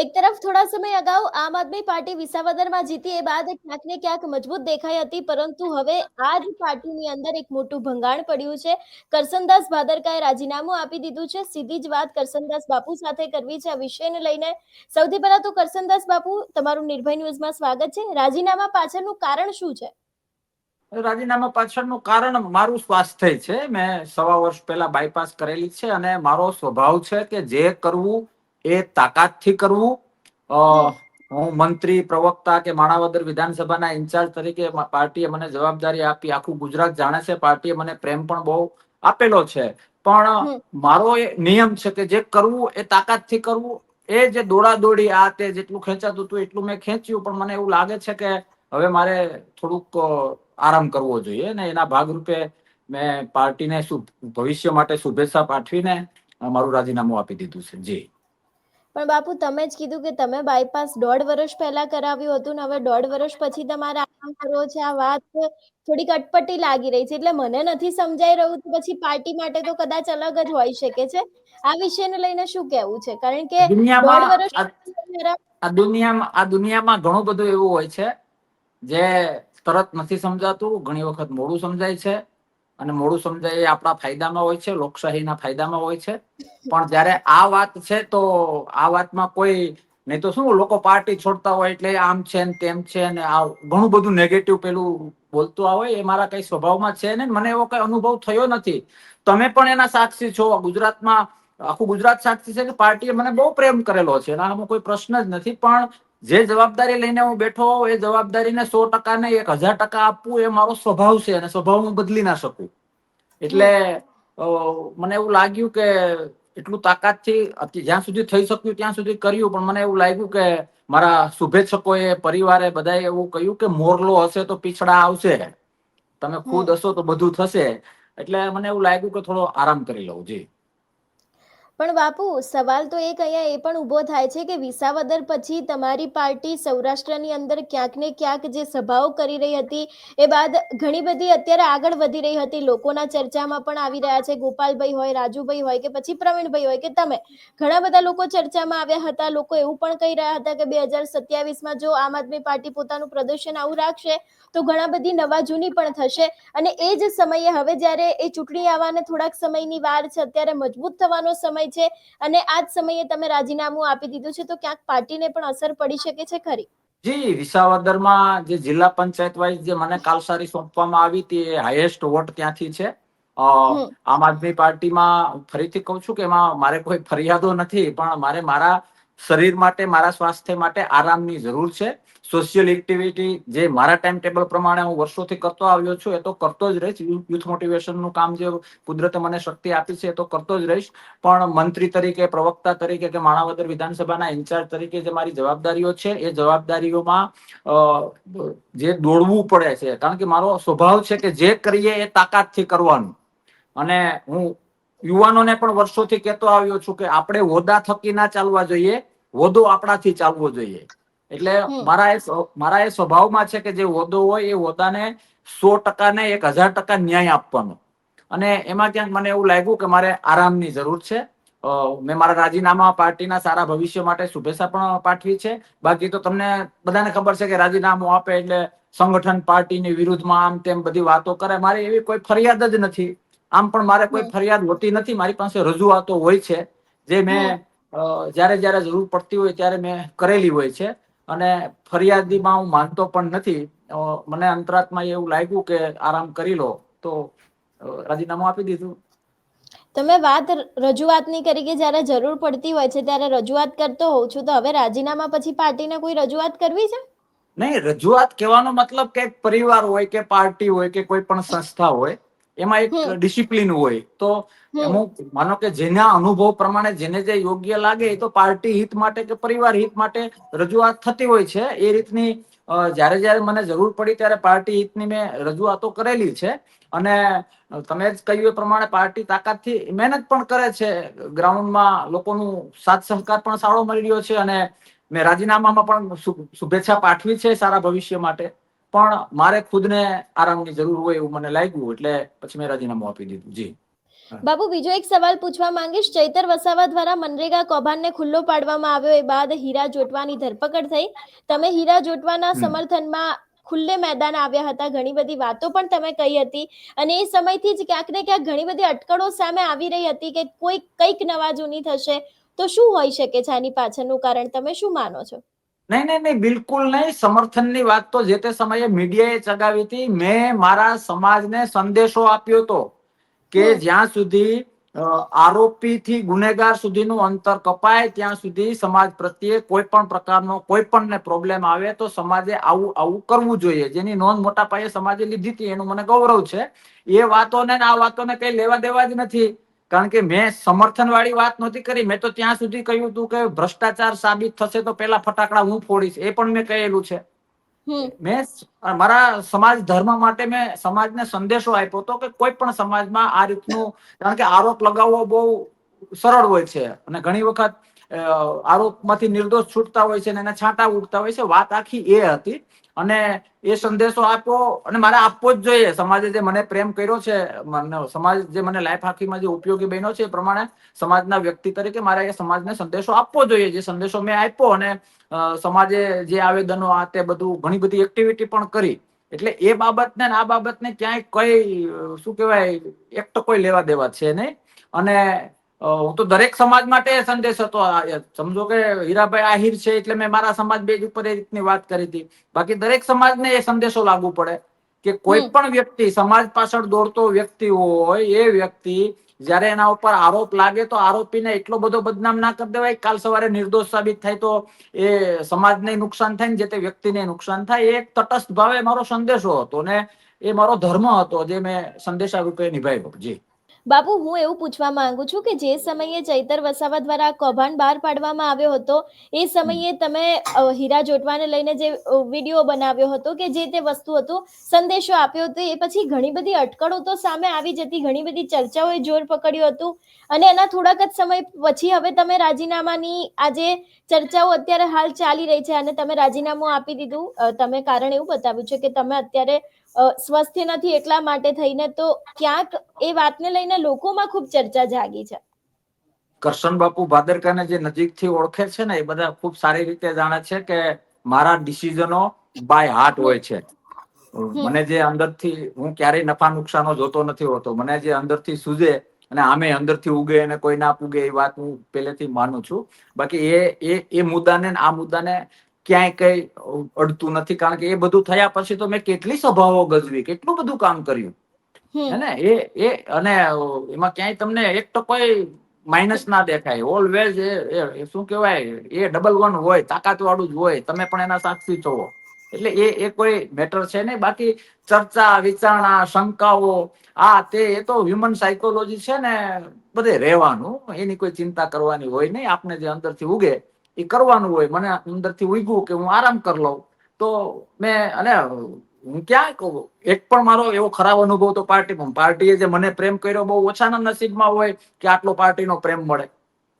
એક તરફ થોડા સમય અગાઉ આમ આદમી પાર્ટી વિસાવદરમાં જીતી એ બાદ ક્યાંક ક્યાંક મજબૂત દેખાઈ હતી, પરંતુ હવે આ જ પાર્ટીની અંદર એક મોટું ભંગાણ પડ્યું છે. કરસનદાસ ભાદરકાએ રાજીનામું આપી દીધું છે. સીધી જ વાત કરસનદાસ બાપુ સાથે કરવી છે. આ વિષયને લઈને સૌથી પહેલા તો કરસનદાસ બાપુ, તમારું નિર્ભય ન્યૂઝમાં સ્વાગત છે. રાજીનામા પાછળનું કારણ શું છે? રાજીનામા પાછળનું કારણ મારું સ્વાસ્થ્ય છે. મેં સવા વર્ષ પહેલા બાયપાસ કરેલી છે અને મારો સ્વભાવ છે કે જે કરવું એ તાકાતથી કરવું. હું મંત્રી પ્રવક્તા કે માણાવદર વિધાનસભાના ઇન્ચાર્જ તરીકે પાર્ટીએ મને જવાબદારી આપી. આખું ગુજરાત જાણે છે. પાર્ટીએ મને પ્રેમ પણ બહુ આપેલો છે. પણ મારો એ નિયમ છે કે જે કરવું એ તાકાતથી કરવું. એ જે દોડા દોડી આ તે જેટલું ખેંચાતું હતું એટલું મેં ખેંચ્યું. પણ મને એવું લાગે છે કે હવે મારે થોડુંક આરામ કરવો જોઈએ ને એના ભાગરૂપે મેં પાર્ટીને ભવિષ્ય માટે શુભેચ્છા પાઠવીને મારું રાજીનામું આપી દીધું છે. જી. પણ બાપુ તમે જ કીધું કે તમે બાયપાસ દોઢ વર્ષ પહેલા કરાવ્યું હતું ને હવે દોઢ વર્ષ પછી તમારે આરામ કરવો છે. આ વાત થોડીક અટપટી લાગી રહી છે. એટલે મને નથી સમજાઈ રહ્યું તો પછી પાર્ટી માટે તો કદાચ અલગ જ હોઈ શકે છે. આ વિષયને લઈને શું કહેવું છે? કારણ કે દોઢ વર્ષ આ- આ દુનિયામાં આ દુનિયામાં ઘણું બધું એવું હોય છે જે તરત નથી સમજાતું ઘણી વખત મોડું સમજાય છે. અને મોડું સમજાય એ આપણા ફાયદામાં હોય છે, લોકશાહીના ફાયદામાં હોય છે. પણ જ્યારે આ વાત છે તો આ વાતમાં કોઈ, નહીં તો શું લોકો પાર્ટી છોડતા હોય એટલે આમ છે ને તેમ છે ને આ ઘણું બધું નેગેટિવ પેલું બોલતું આવે એ મારા કઈ સ્વભાવમાં છે ને મને એવો કઈ અનુભવ થયો નથી. તમે પણ એના સાક્ષી છો ગુજરાતમાં, આખું ગુજરાત સાક્ષી છે કે પાર્ટીએ મને બહુ પ્રેમ કરેલો છે એના કોઈ પ્રશ્ન જ નથી. પણ જે જવાબદારી લઈને હું બેઠો એ જવાબદારીને સો ટકા ને એક હજાર ટકા આપવું એ મારો સ્વભાવ છે અને સ્વભાવ હું બદલી ના શકું. એટલે મને એવું લાગ્યું કે એટલું તાકાતથી થી જ્યાં સુધી થઈ શક્યું ત્યાં સુધી કર્યું પણ મને એવું લાગ્યું કે મારા શુભેચ્છકોએ પરિવારે બધાએ એવું કહ્યું કે મોરલો હશે તો પીછડા આવશે. તમે ખુદ હશો તો બધું થશે. એટલે મને એવું લાગ્યું કે થોડો આરામ કરી લઉં જી. પણ બાપુ, સવાલ તો એક અહીંયા એ પણ ઊભો થાય છે કે વિસાવદર પછી તમારી પાર્ટી સૌરાષ્ટ્રની અંદર ક્યાંક ને ક્યાંક જે સભાઓ કરી રહી હતી, એ બાદ ઘણી બધી અત્યારે આગળ વધી રહી હતી. લોકોના ચર્ચામાં પણ આવી રહ્યા છે. ગોપાલભાઈ હોય, રાજુભાઈ હોય કે પછી પ્રવીણભાઈ હોય કે તમે. ઘણા બધા લોકો ચર્ચામાં આવ્યા હતા. લોકો એવું પણ કહી રહ્યા હતા કે બે હજાર સત્યાવીસમાં જો આમ આદમી પાર્ટી પોતાનું પ્રદર્શન આવું રાખશે, તો ઘણા બધી નવા જૂની પણ થશે. અને એ જ સમયે હવે જ્યારે એ ચૂંટણી આવવાને થોડાક સમયની વાર છે, અત્યારે મજબૂત થવાનો સમય છે અને આ જ સમયે તમે રાજીનામું આપી દીધું છે તો ક્યાંક પાર્ટીને પણ અસર પડી શકે છે ખરી? જી વિસાવદરમાં જે જિલ્લા પંચાયત વાઇઝ જે મને કાલસારી સોંપવામાં આવી એ હાઈએસ્ટ વોટ ત્યાંથી છે. આમ આદમી પાર્ટીમાં ફરીથી કહું છું કે એમાં મારે કોઈ ફરિયાદો નથી પણ મારે મારા શરીર માટે મારા સ્વાસ્થ્ય માટે આરામની જરૂર છે. સોશિયલ એક્ટિવિટી જે મારા ટાઈમ ટેબલ પ્રમાણે હું વર્ષોથી કરતો આવ્યો છું, એ તો કરતો જ રહીશ. યુથ મોટિવેશનનું કામ જે કુદરતે મને શક્તિ આપી છે, એ તો કરતો જ રહીશ. પણ મંત્રી તરીકે, પ્રવક્તા તરીકે કે માણાવદર વિધાનસભાના ઇન્ચાર્જ તરીકે જે મારી જવાબદારીઓ છે, એ જવાબદારીઓમાં જે દોડવું પડે છે, કારણ કે મારો સ્વભાવ છે કે જે કરીએ એ તાકાતથી કરવાનું. અને હું યુવાનોને પણ વર્ષોથી કહેતો આવ્યો છું કે આપણે હોદા થકી ના ચાલવા જોઈએ હોદો આપણાથી ચાલવો જોઈએ. એટલે મારા એ મારા એ સ્વભાવમાં છે કે જે હોદ્દો હોય એ હોદ્દાને સો ટકા ને એક હજાર ટકા ન્યાય આપવાનો. અને એમાં ક્યાંક મને એવું લાગ્યું કે મારે આરામની જરૂર છે. મેં મારા રાજીનામા પાર્ટીના સારા ભવિષ્ય માટે શુભેચ્છા પણ પાઠવી છે. બાકી તો તમને બધાને ખબર છે કે રાજીનામું આપે એટલે સંગઠન પાર્ટીની વિરુદ્ધમાં આમ તેમ બધી વાતો કરે. મારી એવી કોઈ ફરિયાદ જ નથી. આમ પણ મારે કોઈ ફરિયાદ હોતી નથી. મારી પાસે રજૂઆતો હોય છે. જે મેં જયારે જ્યારે જ્યારે જરૂર પડતી હોય ત્યારે મેં કરેલી હોય છે. અને ફરિયાદીમાં હું માનતો પણ નથી. મને અંતરાત્મા એવું લાગ્યું કે આરામ કરી લો. તો રાજીનામું આપી દીધું. તમે વાત રજૂઆતની કરી કે જ્યારે જરૂર પડતી હોય છે ત્યારે રજૂઆત કરતો હોઉં છું. તો હવે રાજીનામા પછી પાર્ટીને કોઈ રજૂઆત કરવી છે? નહીં રજૂઆત કહેવાનો મતલબ કે પરિવાર હોય કે પાર્ટી હોય કે કોઈ પણ સંસ્થા હોય એમાં એક ડિસિપ્લિન હોય. તો અમુક માનો કે જેના અનુભવ પ્રમાણે જેને જે યોગ્ય લાગે એ તો પાર્ટી હિત માટે કે પરિવાર હિત માટે રજૂઆત થતી હોય છે. એ રીતની જ્યારે જ્યારે મને જરૂર પડી ત્યારે પાર્ટી હિતની મેં રજૂઆતો કરેલી છે. અને તમે જ કહ્યું એ પ્રમાણે પાર્ટી તાકાતથી મહેનત પણ કરે છે. ગ્રાઉન્ડમાં લોકોનું સાથ સહકાર પણ સારો મળી રહ્યો છે અને મેં રાજીનામામાં પણ શુભેચ્છા પાઠવી છે સારા ભવિષ્ય માટે. પણ મારે ખુદને આરામની જરૂર હોય એવું મને લાગ્યું એટલે પછી મેં રાજીનામું આપી દીધું. જી. બાબુ બીજો એક સવાલ પૂછવા માંગીશ. ચૈતર વસાવા દ્વારા મનરેગા કૌભાંડને ખુલ્લો પાડવામાં આવ્યો એ બાદ હીરા જોટવાની ધરપકડ થઈ. તમે હીરા જોટવાના સમર્થનમાં ખુલ્લે મેદાન આવ્યા હતા. ઘણી બધી વાતો પણ તમે કહી હતી. અને એ સમયથી જ ક્યાંક ને ક્યાંક ઘણી બધી અટકળો સામે આવી રહી હતી કે કોઈ કંઈક નવા જૂની થશે તો શું હોઈ શકે છે આની પાછળનું કારણ? તમે શું માનો છો? નહીં નહીં નહીં બિલકુલ નહીં. સમર્થનની વાત તો જે તે સમયે મીડિયાએ ચગાવી હતી. મેં મારા સમાજને સંદેશો આપ્યો હતો કે જ્યાં સુધી આરોપી થી ગુનેગાર સુધીનું અંતર કપાય ત્યાં સુધી સમાજ પ્રત્યે કોઈ પણ પ્રકારનો કોઈ પણ ને પ્રોબ્લેમ આવે તો સમાજે આવું આવું કરવું જોઈએ. જેની નોંધ મોટા પાયે સમાજે લીધી હતી એનું મને ગૌરવ છે. એ વાતોને આ વાતોને કઈ લેવા દેવા જ નથી. કારણ કે મેં સમર્થન વાળી વાત નહોતી કરી. મેં તો ત્યાં સુધી કહ્યું હતું કે ભ્રષ્ટાચાર સાબિત થશે તો પેલા ફટાકડા હું ફોડીશ. એ પણ મેં કહેલું છે. મેં મારા સમાજ ધર્મ માટે મેં સમાજને સંદેશો આપ્યો હતો કે કોઈ પણ સમાજમાં આ રીતનું કારણ કે આરોપ લગાવવો બહુ સરળ હોય છે. અને ઘણી વખત આરોપ આરોપમાંથી નિર્દોષ છૂટતા હોય છે અને એના છાંટા ઉડતા હોય છે. વાત આખી એ હતી અને એ સંદેશો આપ્યો અને મારે આપવો જ જોઈએ. સમાજે જે મને પ્રેમ કર્યો છે, મને સમાજ જે મને લાઈફ આખીમાં જે ઉપયોગી બન્યો છે એ પ્રમાણે સમાજના વ્યક્તિ તરીકે મારે એ સમાજને સંદેશો આપવો જોઈએ. જે સંદેશો મેં આપ્યો અને સમાજે જે આવેદનો આ તે બધું ઘણી બધી એક્ટિવિટી પણ કરી. એટલે એ બાબતને આ બાબતને ક્યાંય કઈ શું કહેવાય, એક તો કોઈ લેવા દેવા છે નહીં. અને હું તો દરેક સમાજ માટે સંદેશ હતો સમજો કે હીરાભાઈ આહિર છે એટલે મેં મારા સમાજ બેજ ઉપર એ રીતની વાત કરી હતી. બાકી દરેક સમાજને એ સંદેશો લાગુ પડે કે કોઈ પણ વ્યક્તિ સમાજ પાછળ દોડતો વ્યક્તિ હોય એ વ્યક્તિ જ્યારે એના ઉપર આરોપ લાગે તો આરોપીને એટલો બધો બદનામ ના કરી દેવાય. કાલ સવારે નિર્દોષ સાબિત થાય તો એ સમાજને નુકસાન થાય ને જે તે વ્યક્તિને નુકસાન થાય એ એક તટસ્થ ભાવે મારો સંદેશો હતો ને એ મારો ધર્મ હતો જે મેં સંદેશા રૂપે નિભાવ્યો. જી. બાપુ હું એવું પૂછવા માંગુ છું કે જે સમયે ચૈતર વસાવા દ્વારા કૌભાંડ બહાર પાડવામાં આવ્યો હતો એ સમયે તમે હીરા જોટવાને લઈને જે વીડિયો બનાવ્યો હતો કે જે તે વસ્તુ હતું સંદેશો આપ્યો હતો એ પછી ઘણી બધી અટકળો તો સામે આવી જતી ઘણી બધી ચર્ચાઓએ જોર પકડ્યું હતું અને એના થોડાક જ સમય પછી હવે તમે રાજીનામાની આજે ચર્ચાઓ અત્યારે હાલ ચાલી રહી છે અને તમે રાજીનામું આપી દીધું તમે કારણ એવું બતાવ્યું છે કે તમે અત્યારે સ્વસ્થ નથી એટલા માટે થઈને તો ક્યાંક એ વાતને લઈને લોકોમાં ખૂબ ચર્ચા જાગી છે. કરશન બાપુ ભાદરકાને જે નજીકથી ઓળખે છે ને એ બધા ખૂબ સારી રીતે જાણે છે કે મારા ડિસિઝનો બાય હાર્ટ હોય છે. મને જે અંદરથી હું ક્યારેય નફા નુકસાનો જોતો નથી હોતો. મને જે અંદરથી સૂજે અને આમે અંદરથી ઉગે અને કોઈ ના પૂગે એ વાત હું પહેલેથી માનું છું. બાકી એ એ એ મુદ્દાને આ મુદ્દાને ક્યાંય કઈ અડતું નથી કારણ કે એ બધું થયા પછી તો મેં કેટલી સભાઓ ગજવી કેટલું બધું કામ કર્યું. હે ને? એ એ અને એમાં ક્યાંય તમને એક તો કોઈ માઇનસ ના દેખાય. ઓલવેઝ એ શું કહેવાય? એ ડબલ વન હોય તાકાત વાળું જ હોય. તમે પણ એના સાક્ષી છો. એટલે એ એ કોઈ મેટર છે ને બાકી ચર્ચા વિચારણા શંકાઓ આ તે એ તો હ્યુમન સાયકોલોજી છે ને બધે રહેવાનું. એની કોઈ ચિંતા કરવાની હોય નહીં. આપને જે અંદરથી ઉગે એ કરવાનું હોય, મને અંદરથી ઉગ્યું કે હું આરામ કરી લઉં. તો મેં, અને હું ક્યાં કહું? એક પણ મારો એવો ખરાબ અનુભવ તો પાર્ટીમાં. પાર્ટીએ જે મને પ્રેમ કર્યો બહુ ઓછાના નસીબમાં હોય કે આટલો પાર્ટીનો પ્રેમ મળે.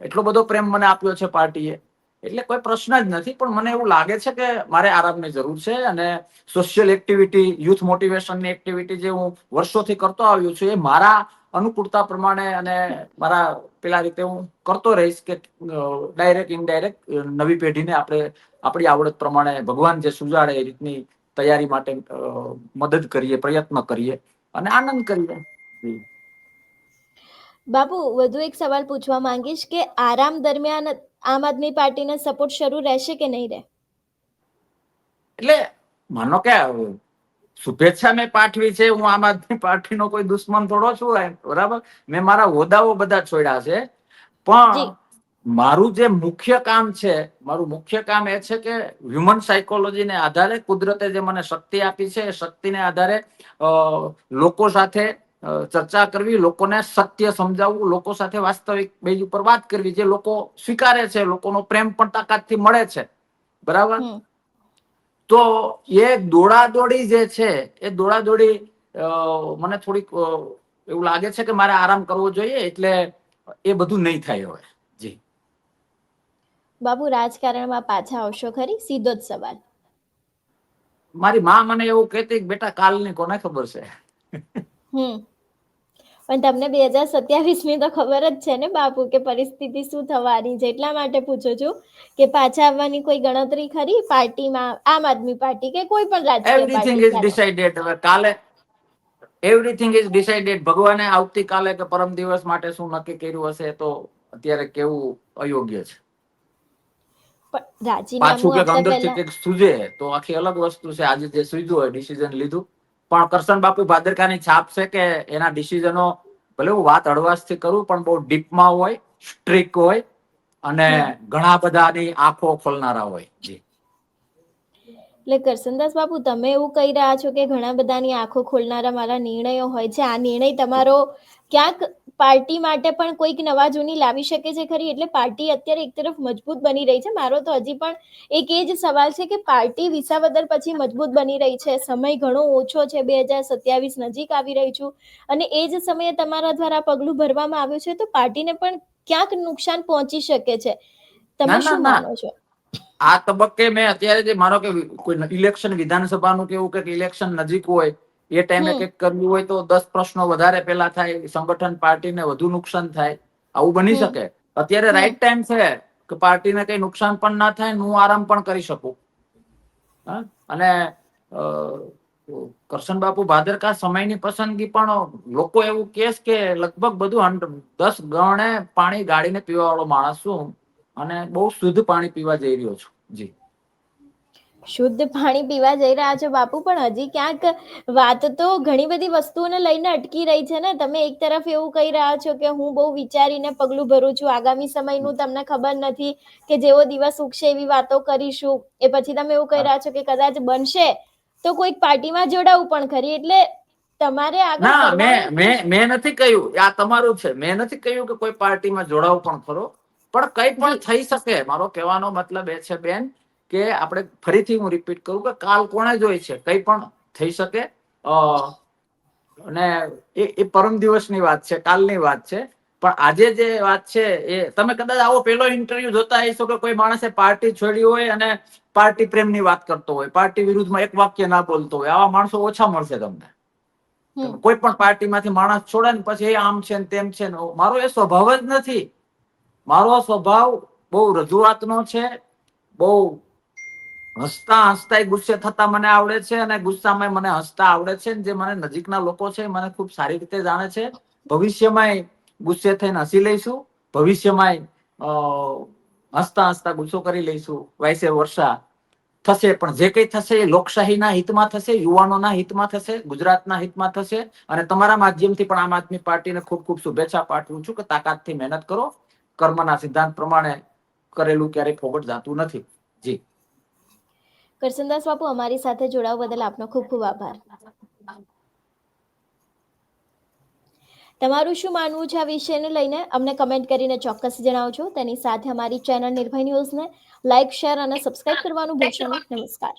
એટલો બધો પ્રેમ મને આપ્યો છે પાર્ટીએ. એટલે કોઈ પ્રશ્ન જ નથી, પણ મને એવું લાગે છે કે મારે આરામની જરૂર છે અને સોશિયલ એક્ટિવિટી યુથ મોટિવેશનની એક્ટિવિટી જે હું વર્ષોથી કરતો આવ્યો છું, એ મારા અનુકૂળતા પ્રમાણે અને મારા પેલા રીતે હું કરતો રહીશ કે ડાયરેક્ટ ઇનડાયરેક્ટ નવી પેઢીને આપણે આપણી આવડત પ્રમાણે ભગવાન જે સુજાડે એ રીતની તૈયારી માટે મદદ કરીએ પ્રયત્ન કરીએ અને આનંદ કરીએ. બાબુ બાપુ વધુ એક સવાલ પૂછવા માંગીશ કે આરામ દરમિયાન આમ આદમી પાર્ટીને સપોર્ટ શરૂ રહેશે કે નહીં રહે? એટલે માનો કે શુભેચ્છા મેં પાઠવી છે હું આમ આદમી પાર્ટીનો કોઈ દુશ્મન થોડો છું બરાબર? મેં મારા હોદ્દાઓ બધા છોડ્યા છે. પણ મારું જે મુખ્ય કામ છે મારું મુખ્ય કામ એ છે કે હ્યુમન સાયકોલોજીને આધારે કુદરતે જે મને શક્તિ આપી છે એ શક્તિને આધારે લોકો સાથે ચર્ચા કરવી લોકોને સત્ય સમજાવવું લોકો સાથે વાસ્તવિક બેજ ઉપર વાત કરવી જે લોકો સ્વીકારે છે લોકોનો પ્રેમ પણ તાકાતથી મળે છે. બરાબર? તો એ દોડાદોડી જે છે એ દોડાદોડી મને થોડીક એવું લાગે છે કે મારે આરામ કરવો જોઈએ એટલે એ બધું નહીં થાય હવે. જી. બાબુ રાજકારણમાં પાછા આવશો ખરી? સીધો જ સવાલ. મારી માં મને એવું કહેતી બેટા કાલની કોને ખબર છે? હમ. પણ તમને બે હજાર સત્યાવીસની તો ખબર જ છે ને બાપુ કે પરિસ્થિતિ શું થવાની છે. એટલા માટે પૂછું છું કે પાછા આવવાની કોઈ ગણતરી ખરી? પાર્ટીમાં આમ આદમી પાર્ટી કે કોઈ પણ રાજકીય એવરીથિંગ ઇઝ ડિસાઇડેડ હવે કાલે એવરીથિંગ ઇઝ ડિસાઇડેડ ભગવાને આવતીકાલે કે પરમ દિવસ માટે શું નક્કી કર્યું હશે તો અત્યારે કેવું અયોગ્ય છે. પણ પાછું કે કંઈક સૂજે તો આખી અલગ વસ્તુ છે. આજે જે સૂજ્યું હોય ડિસિઝન લીધું. પણ કરશન બાપુ ભાદરકાની છાપ છે કે એના ડિસિઝનો ભલે હું વાત હળવાશથી કરું પણ બહુ ડીપમાં હોય સ્ટ્રીક હોય અને ઘણા બધાની આંખો ખોલનારા હોય. જી. એટલે કરસનદાસ બાપુ તમે એવું કહી રહ્યા છો કે ઘણા બધાની આંખો ખોલનારા મારા નિર્ણયો હોય છે. આ નિર્ણય તમારો ક્યાંક પાર્ટી માટે પણ કોઈક નવા જૂની લાવી શકે છે ખરી? એટલે પાર્ટી અત્યારે એક તરફ મજબૂત બની રહી છે. મારો તો હજી પણ એક એ જ સવાલ છે કે પાર્ટી વિસાવદર પછી મજબૂત બની રહી છે? સમય ઘણો ઓછો છે. બે હજાર સત્યાવીસ નજીક આવી રહી છું. અને એ જ સમયે તમારા દ્વારા પગલું ભરવામાં આવ્યું છે તો પાર્ટીને પણ ક્યાંક નુકસાન પહોંચી શકે છે? તમે શું માનો છો? આ તબક્કે મેં અત્યારે જે મારો કે કોઈ ઇલેક્શન વિધાનસભાનું કે એવું ઇલેક્શન નજીક હોય એ ટાઈમે કંઈક કરવું હોય તો દસ પ્રશ્નો વધારે પેલા થાય સંગઠન પાર્ટીને વધુ નુકસાન થાય આવું બની શકે. અત્યારે રાઈટ ટાઈમ છે કે પાર્ટીને કઈ નુકસાન પણ ના થાય હું આરામ પણ કરી શકું? અને કરશન બાપુ ભાદરકા સમયની પસંદગી પણ લોકો એવું કેસ કે લગભગ બધું દસ ગણે પાણી ગાળીને પીવા વાળો માણસ છું અને બહુ શુદ્ધ પાણી પીવા જઈ રહ્યો છું. જી. શુદ્ધ પાણી પીવા જઈ રહ્યા છો બાપુ પણ હજી ક્યાંક વાત તો ઘણી બધી વસ્તુઓને લઈને અટકી રહી છે ને. તમે એક તરફ એવું કહી રહ્યા છો કે હું બહુ વિચારીને પગલું ભરું છું. આગામી સમયનું તમને ખબર નથી કે જેવો દિવસ ઉગશે એવી વાતો કરીશું. એ પછી તમે એવું કહી રહ્યા છો કે કદાચ બનશે તો કોઈક પાર્ટીમાં જોડાવું પણ ખરી. એટલે તમારે આગળ મેં મેં મેં નથી કહ્યું. આ તમારું છે. મેં નથી કહ્યું કે કોઈ પાર્ટીમાં જોડાવું પણ ખરો. પણ કઈ પણ થઈ શકે. મારો કહેવાનો મતલબ એ છે બેન કે આપણે ફરીથી હું રિપીટ કરું કે કાલ કોણે જોઈ છે? કઈ પણ થઈ શકે? અને એ એ પરમ દિવસની વાત છે કાલની વાત છે. પણ આજે જે વાત છે એ તમે કદાચ આવો પેલો ઇન્ટરવ્યુ જોતા હશો કે કોઈ માણસે પાર્ટી છોડી હોય અને પાર્ટી પ્રેમની વાત કરતો હોય પાર્ટી વિરુદ્ધમાં એક વાક્ય ના બોલતો હોય આવા માણસો ઓછા મળશે તમને. કોઈ પણ પાર્ટીમાંથી માણસ છોડે ને પછી એ આમ છે ને તેમ છે ને મારો એ સ્વભાવ જ નથી. મારો સ્વભાવ બહુ રજૂઆતનો છે બહુ હસતા હસતા ગુસ્સે થતા મને આવડે છે અને ગુસ્સામાં મને હસતા આવડે છે જે મને નજીકના લોકો છે મને ખૂબ સારી રીતે જાણે છે. ભવિષ્યમાં ગુસ્સે થઈને હસી લઈશું. ભવિષ્યમાં હસતા હસતા ગુસ્સો કરી લઈશું. વાઇસે વર્ષા. થશે પણ જે કંઈ થશે એ લોકશાહીના હિતમાં થશે, યુવાનોના હિતમાં થશે, ગુજરાતના હિતમાં થશે અને તમારા માધ્યમથી પણ આમ આદમી પાર્ટીને ખૂબ ખૂબ શુભેચ્છા પાઠવું છું કે તાકાતથી મહેનત કરો. કર્મના સિદ્ધાંત પ્રમાણે કરેલું ક્યારેય ફોગટ જાતું નથી. જી. કરસનદાસ બાપુ, અમારી સાથે જોડાવા બદલ આપનો ખૂબ ખૂબ આભાર. તમારું શું માનવું છે આ વિષયને લઈને? અમને કમેન્ટ કરીને ચોક્કસ જણાવજો. તેની સાથે અમારી ચેનલ નિર્ભય ન્યૂઝને લાઇક શેર અને સબસ્ક્રાઇબ કરવાનું ભૂલશો નમસ્કાર.